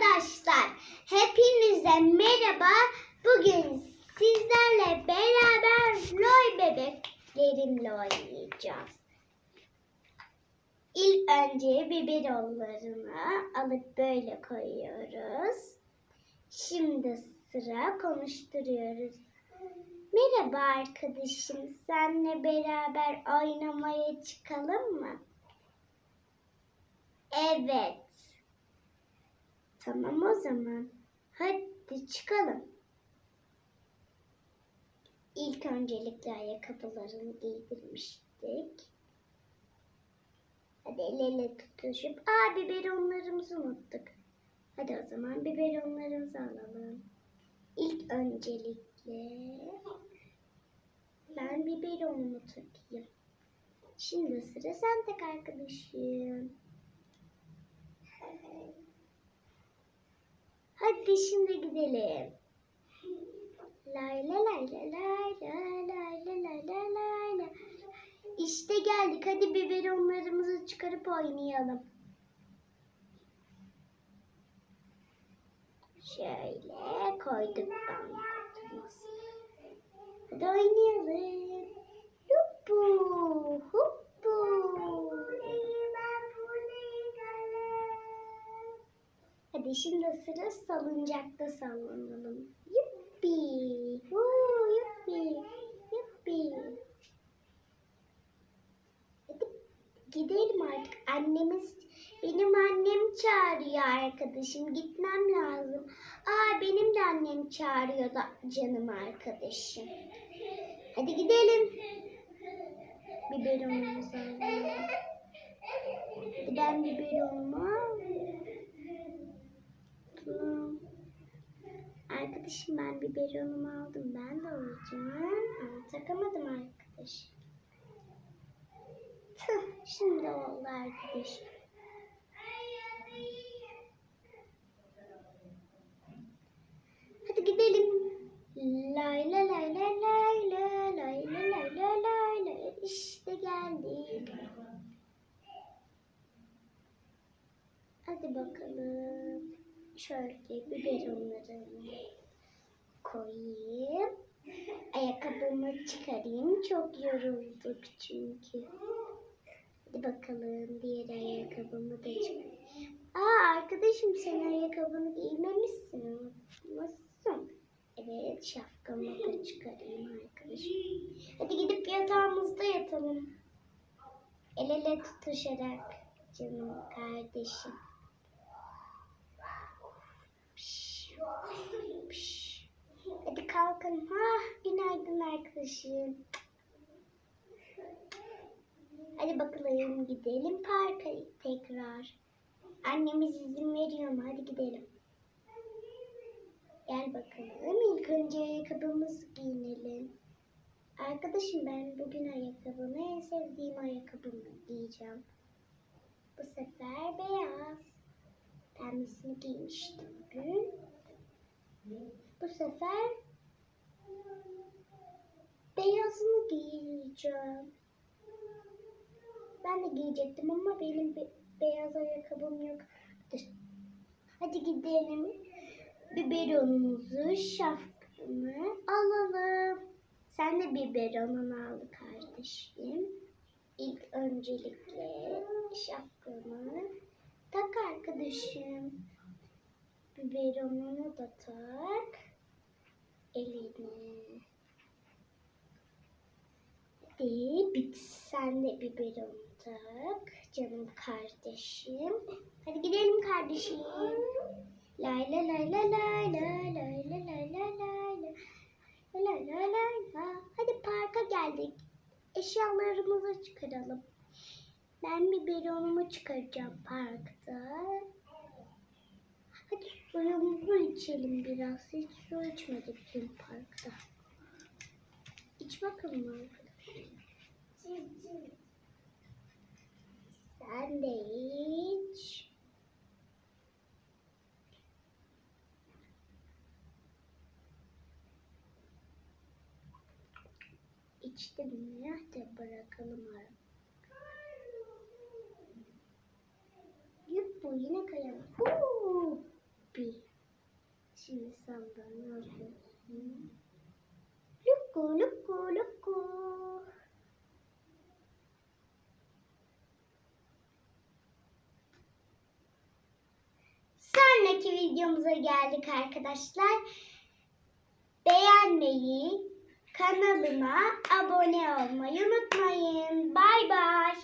arkadaşlar. Hepinize merhaba. Bugün sizlerle beraber Loy bebeklerimle oynayacağız. İlk önce biberonlarını alıp böyle koyuyoruz. Şimdi sıra konuşturuyoruz. Merhaba arkadaşım. Seninle beraber oynamaya çıkalım mı? Evet. Tamam o zaman. Hadi çıkalım. İlk öncelikle ayakkabılarını giydirmiştik. Hadi el ele tutuşup, aa biberonlarımızı unuttuk. Hadi o zaman biberonlarımızı alalım. İlk öncelikle ben biberonumu takayım. Şimdi sıra sen tak arkadaşım. Hadi şimdi gidelim. Lay la lay la lay la lay la lay la lay la. İşte geldik. Hadi biberonlarımızı çıkarıp oynayalım. Şöyle koyduk. Hadi oynayalım. Şimdi sıra salıncakta sallanalım. Yuppi. Huu, yuppi. Yuppi. Gidelim artık. Annemiz, benim annem çağırıyor arkadaşım. Gitmem lazım. Aa benim de annem çağırıyor da canım arkadaşım. Hadi gidelim. Biberonumuzu alalım. Ben biberonumu Tamam. Arkadaşım ben biberonumu aldım. Ben de alacağım. Ama takamadım arkadaşım. Tüh, şimdi oldu arkadaşım. Hadi gidelim. Lay la lay la lay la lay la lay la lay la. İşte geldik. Hadi bakalım. Şöyle biberonlarımı koyayım. Ayakkabımı çıkarayım. Çok yorulduk çünkü. Hadi bakalım diğer ayakkabımı da çıkarayım. Aa arkadaşım sen ayakkabını giymemişsin. Nasılsın? Evet şapkamı da çıkarayım arkadaşım. Hadi gidip yatağımızda yatalım. El ele tutuşarak canım kardeşim. Pş. Hadi kalkalım. Ha, günaydın arkadaşım. Hadi bakalım gidelim parka tekrar. Annemiz izin veriyor mu? Hadi gidelim. Gel bakalım. İlk önce ayakkabımızı giyinelim. Arkadaşım ben bugün ayakkabımı en sevdiğim ayakkabımı giyeceğim. Bu sefer beyaz. Pembesini giymiştim bugün. Bu sefer beyazını giyeceğim. Ben de giyecektim ama benim be- beyaz ayakkabım yok. Hadi gidelim. Biberonumuzu, şapkamı alalım. Sen de biberonunu al kardeşim. İlk öncelikle şapkamı tak arkadaşım. Biberonunu da tak. Eline. Hadi bit sen de biberon tak. Canım kardeşim. Hadi gidelim kardeşim. Lay la lay la lay lay lay la lay la lay la. La la la la. Hadi parka geldik. Eşyalarımızı çıkaralım. Ben biberonumu çıkaracağım parkta. Suyumuzu içelim biraz. Hiç su içmedik dün parkta. İç bakalım arkadaşlar. Sen de iç. İçtim mi? Hadi bırakalım artık. Yup bu yine kayalım. Bir. Şimdi sen bana luku luku. Sonraki videomuza geldik arkadaşlar. Beğenmeyi, kanalıma abone olmayı unutmayın. Bay bay.